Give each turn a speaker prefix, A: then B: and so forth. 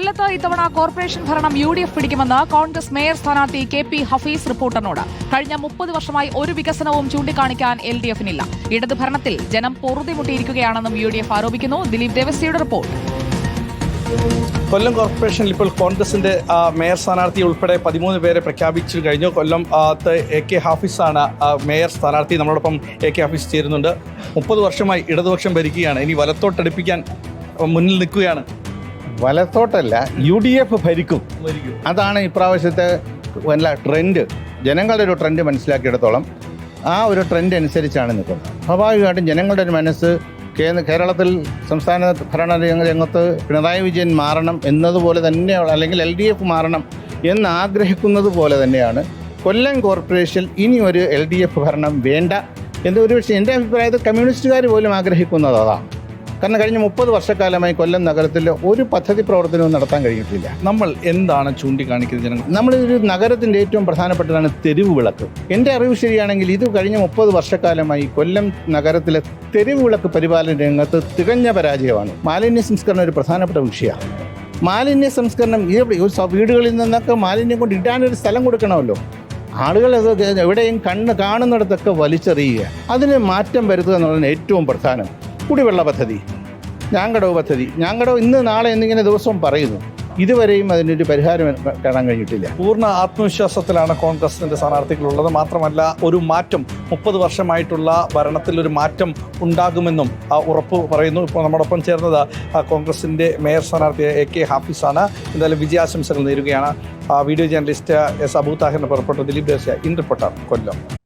A: കൊല്ലത്ത് ഇത്തവണ കോർപ്പറേഷൻ ഭരണം യു ഡി എഫ് പിടിക്കുമെന്ന് കോൺഗ്രസ് മേയർ സ്ഥാനാർത്ഥി കെ പി ഹഫീസ് റിപ്പോർട്ടറിനോട്. കഴിഞ്ഞ മുപ്പത് വർഷമായി ഒരു വികസനവും ചൂണ്ടിക്കാണിക്കാൻ എൽ ഡി എഫിനില്ല. ഇടത് ഭരണത്തിൽ ജനം പൊറുതിമുട്ടിയിരിക്കുകയാണെന്നും യു ഡി എഫ് ആരോപിക്കുന്നു. ദിലീപ് ദേവസ്യയുടെ റിപ്പോർട്ട്.
B: കൊല്ലം കോർപ്പറേഷനിൽ ഇപ്പോൾ കോൺഗ്രസിന്റെ മേയർ സ്ഥാനാർത്ഥി ഉൾപ്പെടെ പതിമൂന്ന് പേരെ പ്രഖ്യാപിച്ചു കഴിഞ്ഞു. കൊല്ലം എ കെ ഹാഫിസാണ് ആ, മേയർ സ്ഥാനാർത്ഥി. നമ്മളോടൊപ്പം എ കെ ഹാഫിസ് ചേരുന്നുണ്ട്. മുപ്പത് വർഷമായി ഇടതുപക്ഷം ഭരിക്കുകയാണ്. ഇനി വലത്തോട്ടടുപ്പിക്കാൻ മുന്നിൽ നിൽക്കുകയാണ്.
C: വലത്തോട്ടല്ല യു ഡി എഫ് ഭരിക്കും. അതാണ് ഇപ്രാവശ്യത്തെ വല്ല ട്രെൻഡ് ജനങ്ങളുടെ ഒരു ട്രെൻഡ് മനസ്സിലാക്കിയിടത്തോളം ആ ഒരു ട്രെൻഡ് അനുസരിച്ചാണ് നിൽക്കുന്നത്. സ്വാഭാവികമായിട്ടും ജനങ്ങളുടെ ഒരു മനസ്സ് കേരളത്തിൽ സംസ്ഥാന ഭരണ രംഗ- രംഗത്ത് പിണറായി വിജയൻ മാറണം എന്നതുപോലെ തന്നെയുള്ള അല്ലെങ്കിൽ എൽ ഡി എഫ് മാറണം എന്ന് ആഗ്രഹിക്കുന്നത് പോലെ തന്നെയാണ് കൊല്ലം കോർപ്പറേഷൻ ഇനി ഒരു എൽ ഡി എഫ് ഭരണം വേണ്ട എന്ന് ഒരു പക്ഷേ എന്റെ അഭിപ്രായത്തിൽ കമ്മ്യൂണിസ്റ്റുകാർ പോലും ആഗ്രഹിക്കുന്നത് അതാണ്. കാരണം കഴിഞ്ഞ മുപ്പത് വർഷക്കാലമായി കൊല്ലം നഗരത്തിൽ ഒരു പദ്ധതി പ്രവർത്തനവും നടത്താൻ കഴിഞ്ഞിട്ടില്ല.
B: നമ്മൾ എന്താണ് ചൂണ്ടിക്കാണിക്കുന്നത് ജനങ്ങൾ?
C: നമ്മൾ നമ്മളൊരു നഗരത്തിന്റെ ഏറ്റവും പ്രധാനപ്പെട്ടതാണ് തെരുവ് വിളക്ക്. എന്റെ അറിവ് ശരിയാണെങ്കിൽ ഇത് കഴിഞ്ഞ മുപ്പത് വർഷക്കാലമായി കൊല്ലം നഗരത്തിലെ തെരുവ് വിളക്ക് പരിപാലന രംഗത്ത് തികഞ്ഞ പരാജയമാണ്. മാലിന്യ സംസ്കരണം ഒരു പ്രധാനപ്പെട്ട വിഷയമാണ് മാലിന്യ സംസ്കരണം ഈ വീടുകളിൽ നിന്നൊക്കെ മാലിന്യം കൊണ്ട് ഇടാനൊരു സ്ഥലം കൊടുക്കണമല്ലോ. ആളുകൾ എവിടെയും കണ്ണ് കാണുന്നിടത്തൊക്കെ വലിച്ചെറിയുക. അതിന് മാറ്റം വരുത്തുക എന്നുള്ളതാണ് ഏറ്റവും പ്രധാനം. കുടിവെള്ള പദ്ധതി ഞാങ്കടവ് പദ്ധതി. ഞാങ്കടവ് ഇന്ന് നാളെ എന്നിങ്ങനെ ദിവസവും പറയുന്നു. ഇതുവരെയും അതിനൊരു പരിഹാരം കാണാൻ കഴിഞ്ഞിട്ടില്ല.
B: പൂർണ ആത്മവിശ്വാസത്തിലാണ് കോൺഗ്രസിന്റെ സ്ഥാനാർത്ഥികളുള്ളത്. മാത്രമല്ല ഒരു മാറ്റം മുപ്പത് വർഷമായിട്ടുള്ള ഭരണത്തിൽ ഒരു മാറ്റം ഉണ്ടാകുമെന്നും ആ, ഉറപ്പ് പറയുന്നു. ഇപ്പോൾ നമ്മോടൊപ്പം ചേർന്നത് കോൺഗ്രസിന്റെ മേയർ സ്ഥാനാർത്ഥി എ കെ ഹാഫിസാണ്. എന്തായാലും വിജയാശംസകൾ നേരുകയാണ്. വീഡിയോ ജേർണലിസ്റ്റ് എസ് അബൂ താഹിറിന് പുറപ്പെട്ട ദിലീപ് ദേശ ഇൻ റിപ്പോർട്ടർ കൊല്ലം.